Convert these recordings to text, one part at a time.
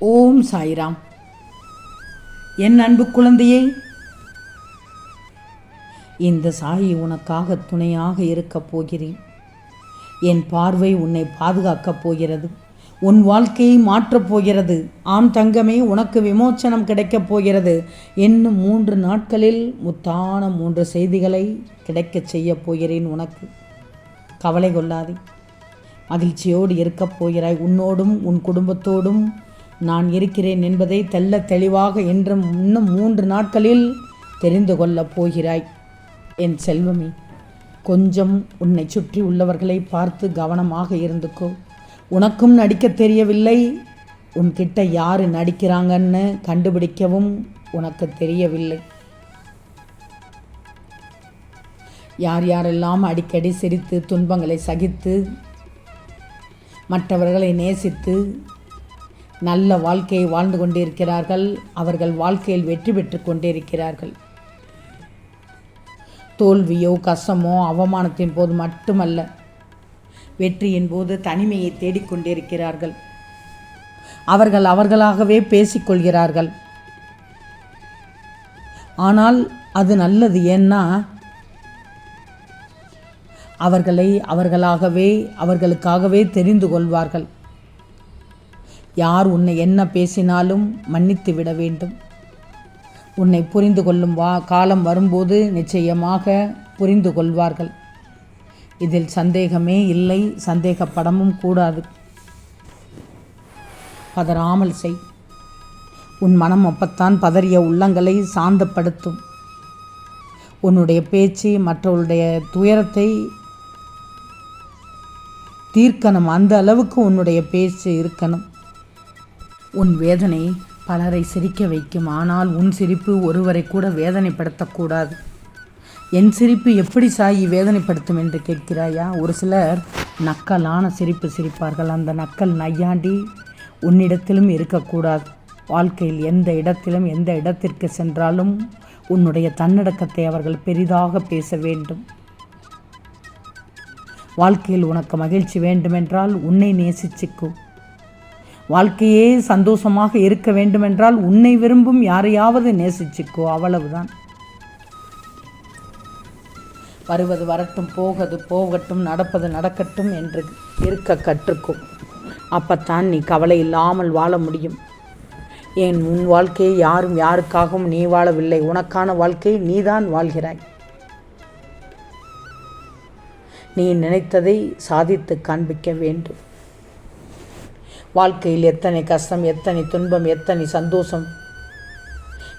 ஓம் சாய்ராம். என் அன்பு குழந்தையே இந்த சாயி உனக்காக துணையாக இருக்கப் போகிறேன். என் பார்வை உன்னை பாதுகாக்கப் போகிறது. உன் வாழ்க்கையை மாற்றப் போகிறது. ஆம் தங்கமே உனக்கு விமோச்சனம் கிடைக்கப் போகிறது. இன்னும் மூன்று நாட்களில் முத்தான மூன்று செய்திகளை கிடைக்கச் செய்யப் போகிறேன் உனக்கு. கவலை கொள்ளாதே. மகிழ்ச்சியோடு இருக்கப் போகிறாய். உன்னோடும் உன் குடும்பத்தோடும் நான் இருக்கிறேன் என்பதை தெல்ல தெளிவாக என்றும் இன்னும் மூன்று நாட்களில் தெரிந்து கொள்ளப் போகிறாய். என் செல்வமே கொஞ்சம் உன்னை சுற்றி உள்ளவர்களை பார்த்து கவனமாக இருந்துக்கோ. உனக்கும் நடிக்க தெரியவில்லை உன்கிட்ட யார் நடிக்கிறாங்கன்னு கண்டுபிடிக்கவும் உனக்கு தெரியவில்லை. யார் யாரெல்லாம் அடிக்கடி சிரித்து துன்பங்களை சகித்து மற்றவர்களை நேசித்து நல்ல வாழ்க்கையை வாழ்ந்து கொண்டிருக்கிறார்கள். அவர்கள் வாழ்க்கையில் வெற்றி பெற்று கொண்டிருக்கிறார்கள். தோல்வியோ கஷ்டமோ அவமானத்தின் போது மட்டுமல்ல வெற்றியின் போது தனிமையை தேடிக்கொண்டிருக்கிறார்கள் அவர்கள் அவர்களாகவே பேசிக்கொள்கிறார்கள் ஆனால் அது நல்லது ஏன்னா அவர்களை அவர்களாகவே அவர்களுக்காகவே தெரிந்து கொள்வார்கள். யார் உன்னை என்ன பேசினாலும் மன்னித்து விட வேண்டும். உன்னை புரிந்து கொள்ளும் வா காலம் வரும்போது நிச்சயமாக புரிந்து கொள்வார்கள். இதில் சந்தேகமே இல்லை சந்தேகப்படமும் கூடாது. பதறாமல் செய். உன் மனம் அப்பத்தான் பதறிய உள்ளங்களை சாந்தப்படுத்தும். உன்னுடைய பேச்சு மற்றவருடைய துயரத்தை தீர்க்கணும். அந்த அளவுக்கு உன்னுடைய பேச்சு இருக்கணும். உன் வேதனை பலரை சிரிக்க வைக்கும். ஆனால் உன் சிரிப்பு ஒருவரை கூட வேதனைப்படுத்தக்கூடாது. என் சிரிப்பு எப்படி சாயி வேதனைப்படுத்தும் என்று கேட்கிறாயா? ஒரு சிலர் நக்கலான சிரிப்பு சிரிப்பார்கள். அந்த நக்கல் நையாண்டி உன்னிடத்திலும் இருக்கக்கூடாது. வாழ்க்கையில் எந்த இடத்திலும் எந்த இடத்திற்கு சென்றாலும் உன்னுடைய தன்னடக்கத்தை அவர்கள் பெரிதாக பேச வேண்டும். வாழ்க்கையில் உனக்கு மகிழ்ச்சி வேண்டுமென்றால் உன்னை நேசிச்சுக்கும் வாழ்க்கையே சந்தோஷமாக இருக்க வேண்டுமென்றால் உன்னை விரும்பும் யாரையாவது நேசிச்சுக்கோ. அவ்வளவுதான். வருவது வரட்டும் போகது போகட்டும் நடப்பது நடக்கட்டும் என்று இருக்க கற்றுக்கோ. அப்பத்தான் நீ கவலை இல்லாமல் வாழ முடியும். ஏன் உன் வாழ்க்கையை யாரும் யாருக்காகவும் நீ வாழவில்லை. உனக்கான வாழ்க்கையை நீதான் வாழ்கிறாய். நீ நினைத்ததை சாதித்து காண்பிக்க வேண்டும். வாழ்க்கையில் எத்தனை கஷ்டம் எத்தனை துன்பம் எத்தனை சந்தோஷம்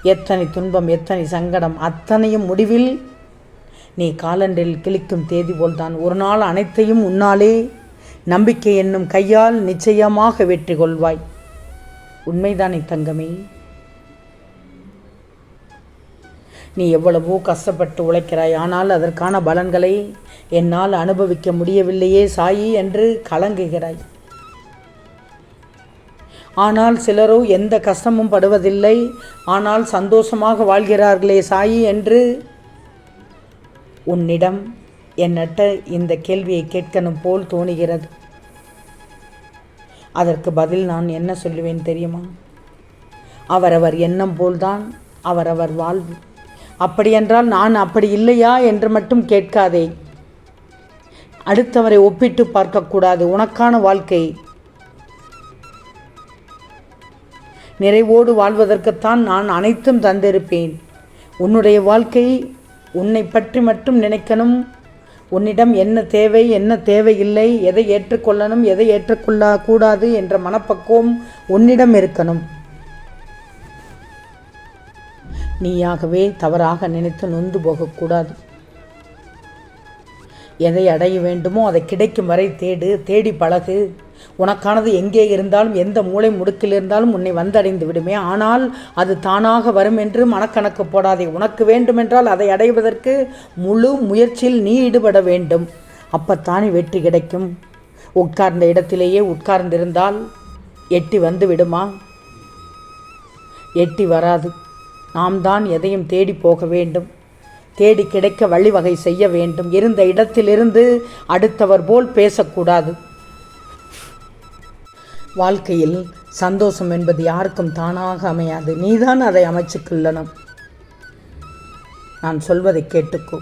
எத்தனை துன்பம் எத்தனை சங்கடம் அத்தனையும் முடிவில் நீ காலண்டரில் கிழிக்கும் தேதி போல்தான். ஒரு நாள் அனைத்தையும் உன்னாலே நம்பிக்கை என்னும் கையால் நிச்சயமாக வெற்றி கொள்வாய். உண்மைதானே தங்கமே? நீ எவ்வளவோ கஷ்டப்பட்டு உழைக்கிறாய் ஆனால் அதற்கான பலன்களை என்னால் அனுபவிக்க முடியவில்லையே சாயி என்று கலங்குகிறாய். ஆனால் சிலரோ எந்த கஷ்டமும் படுவதில்லை. ஆனால் சந்தோஷமாக வாழ்கிறார்களே சாயி என்று உன்னிடம் என்னட்ட இந்த கேள்வியை கேட்கணும் போல் தோணுகிறது. அதற்கு பதில் நான் என்ன சொல்லுவேன் தெரியுமா? அவரவர் எண்ணம் போல்தான் அவரவர் வாழ்வு. அப்படியென்றால் நான் அப்படி இல்லையா என்று மட்டும் கேட்காதே. அடுத்தவரை ஒப்பிட்டு பார்க்கக்கூடாது. உனக்கான வாழ்க்கை நிறைவோடு வாழ்வதற்குத்தான் நான் அனைத்தும் தந்திருப்பேன். உன்னுடைய வாழ்க்கை உன்னை பற்றி மட்டும் நினைக்கணும். உன்னிடம் என்ன தேவை என்ன தேவையில்லை எதை ஏற்றுக்கொள்ளணும் எதை ஏற்றுக்கொள்ள கூடாது என்ற மனப்பக்குவம் உன்னிடம் இருக்கணும். நீயாகவே தவறாக நினைத்து நொந்து போகக்கூடாது. எதை அடைய வேண்டுமோ அதை கிடைக்கும் வரை தேடு தேடி பழகு. உனக்கானது எங்கே இருந்தாலும் எந்த மூளை முடுக்கில் இருந்தாலும் உன்னை வந்தடைந்து விடுமே. ஆனால் அது தானாக வரும் என்று மனக்கணக்கு போடாதே. உனக்கு வேண்டுமென்றால் அதை அடைவதற்கு முழு முயற்சியில் நீ ஈடுபட வேண்டும். அப்பத்தானே வெற்றி கிடைக்கும். உட்கார்ந்த இடத்திலேயே உட்கார்ந்திருந்தால் எட்டி வந்து விடுமா? எட்டி வராது. நாம் தான் எதையும் தேடி போக வேண்டும். தேடி கிடைக்க வழிவகை செய்ய வேண்டும். இருந்த இடத்திலிருந்து அடுத்தவர் போல் பேசக்கூடாது. வாழ்க்கையில் சந்தோஷம் என்பது யாருக்கும் தானாக அமையாது. நீதான் அதை அமைச்சுக்கொள்ளணும். நான் சொல்வதை கேட்டுக்கோ.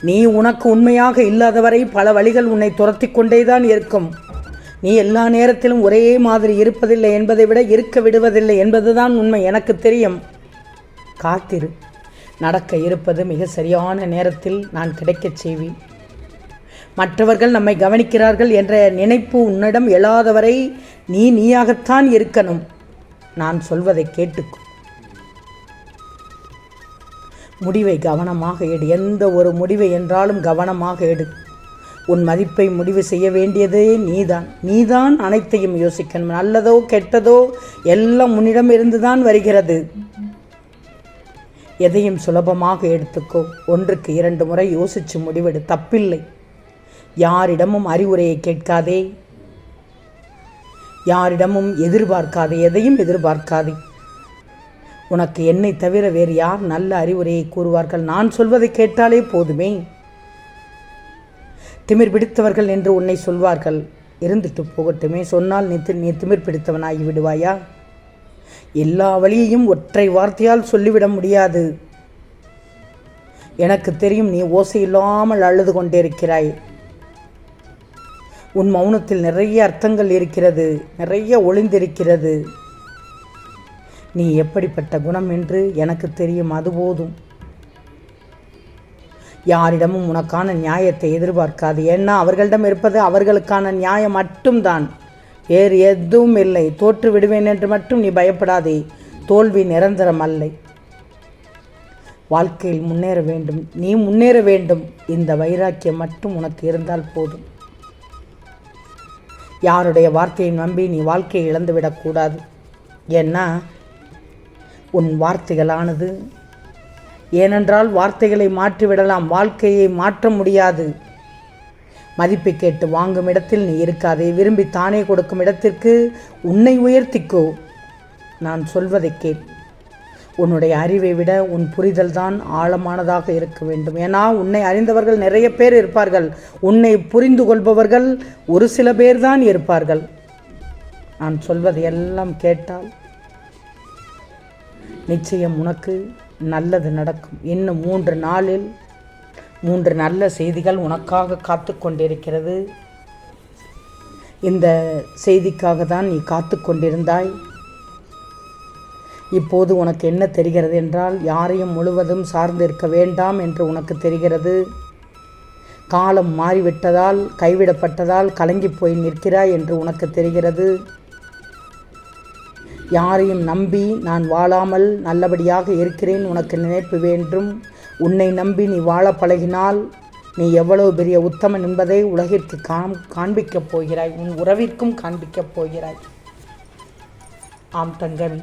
நீ உனக்கு உண்மையாக இல்லாதவரை பல வழிகள் உன்னை துரத்தி கொண்டேதான் இருக்கும். நீ எல்லா நேரத்திலும் ஒரே மாதிரி இருப்பதில்லை என்பதை விட இருக்க விடுவதில்லை என்பதுதான் உண்மை. எனக்கு தெரியும். காத்திரு. நடக்க இருப்பது மிக சரியான நேரத்தில் நான் கிடைக்கச் செய்வேன். மற்றவர்கள் நம்மை கவனிக்கிறார்கள் என்ற நினைப்பு உன்னிடம் எழாதவரை நீ நீயாகத்தான் இருக்கணும். நான் சொல்வதை கேட்டுக்கோ முடிவை கவனமாக எடு. எந்த ஒரு முடிவை என்றாலும் கவனமாக எடு. உன் மதிப்பை முடிவு செய்ய வேண்டியதே நீதான். நீதான் அனைத்தையும் யோசிக்கணும். நல்லதோ கெட்டதோ எல்லாம் உன்னிடம் இருந்துதான் வருகிறது. எதையும் சுலபமாக எடுத்துக்கோ. ஒன்றுக்கு இரண்டு முறை யோசித்து முடிவெடு. தப்பில்லை. யாரிடமும் அறிவுரையை கேட்காதே. யாரிடமும் எதிர்பார்க்காதே. எதையும் எதிர்பார்க்காதே. உனக்கு என்னை தவிர வேறு யார் நல்ல அறிவுரையை கூறுவார்கள்? நான் சொல்வதை கேட்டாலே போதுமே. திமிர் பிடித்தவர்கள் என்று உன்னை சொல்வார்கள். இருந்துட்டு போகட்டுமே. சொன்னால் நீ நீ திமிர் பிடித்தவனாகி விடுவாயா? எல்லா வழியையும் ஒற்றை வார்த்தையால் சொல்லிவிட முடியாது. எனக்கு தெரியும் நீ ஓசை இல்லாமல் அழுது கொண்டிருக்கிறாய் உன் மௌனத்தில் நிறைய அர்த்தங்கள் இருக்கிறது நிறைய ஒளிந்திருக்கிறது. நீ எப்படிப்பட்ட குணம் என்று எனக்கு தெரியும் அது போதும். யாரிடமும் உனக்கான நியாயத்தை எதிர்பார்க்காது. ஏன்னா அவர்களிடம் இருப்பது அவர்களுக்கான நியாயம் மட்டும்தான். வேறு எதுவும் இல்லை. தோற்று விடுவேன் என்று மட்டும் நீ பயப்படாதே. தோல்வி நிரந்தரம் அல்ல. வாழ்க்கையில் முன்னேற வேண்டும். நீ முன்னேற வேண்டும். இந்த வைராக்கியம் மட்டும் உனக்கு இருந்தால் போதும். யாருடைய வார்த்தையை நம்பி நீ வாழ்க்கையை இழந்துவிடக்கூடாது. ஏன்னா உன் வார்த்தைகளானது. ஏனென்றால் வார்த்தைகளை மாற்றிவிடலாம் வாழ்க்கையை மாற்ற முடியாது. மதிப்பு கேட்டு வாங்கும் இடத்தில் நீ இருக்காதே விரும்பி தானே கொடுக்கும் இடத்திற்கு உன்னை உயர்த்திக்கோ. நான் சொல்வதை கேள். உன்னுடைய அறிவை விட உன் புரிதல் தான் ஆழமானதாக இருக்க வேண்டும். ஏன்னா உன்னை அறிந்தவர்கள் நிறைய பேர் இருப்பார்கள். உன்னை புரிந்து கொள்பவர்கள் ஒரு சில பேர் தான் இருப்பார்கள். நான் சொல்வதை எல்லாம் கேட்டால் நிச்சயம் உனக்கு நல்லது நடக்கும். இன்னும் மூன்று நாளில் மூன்று நல்ல செய்திகள் உனக்காக காத்து கொண்டிருக்கிறது. இந்த செய்திக்காக தான் நீ காத்து கொண்டிருந்தாய். இப்போது உனக்கு என்ன தெரிகிறது என்றால் யாரையும் முழுவதும் சார்ந்து இருக்க வேண்டாம் என்று உனக்கு தெரிகிறது. காலம் மாறிவிட்டதால் கைவிடப்பட்டதால் கலங்கி போய் நிற்கிறாய் என்று உனக்கு தெரிகிறது. யாரையும் நம்பி நான் வாழாமல் நல்லபடியாக இருக்கிறேன் உனக்கு நினைப்பு வேண்டும். உன்னை நம்பி நீ வாழ பழகினால் நீ எவ்வளவு பெரிய உத்தமன் என்பதை உலகிற்கு காண் காண்பிக்கப் போகிறாய். உன் உறவிற்கும் காண்பிக்கப் போகிறாய். ஆம் தங்கமி.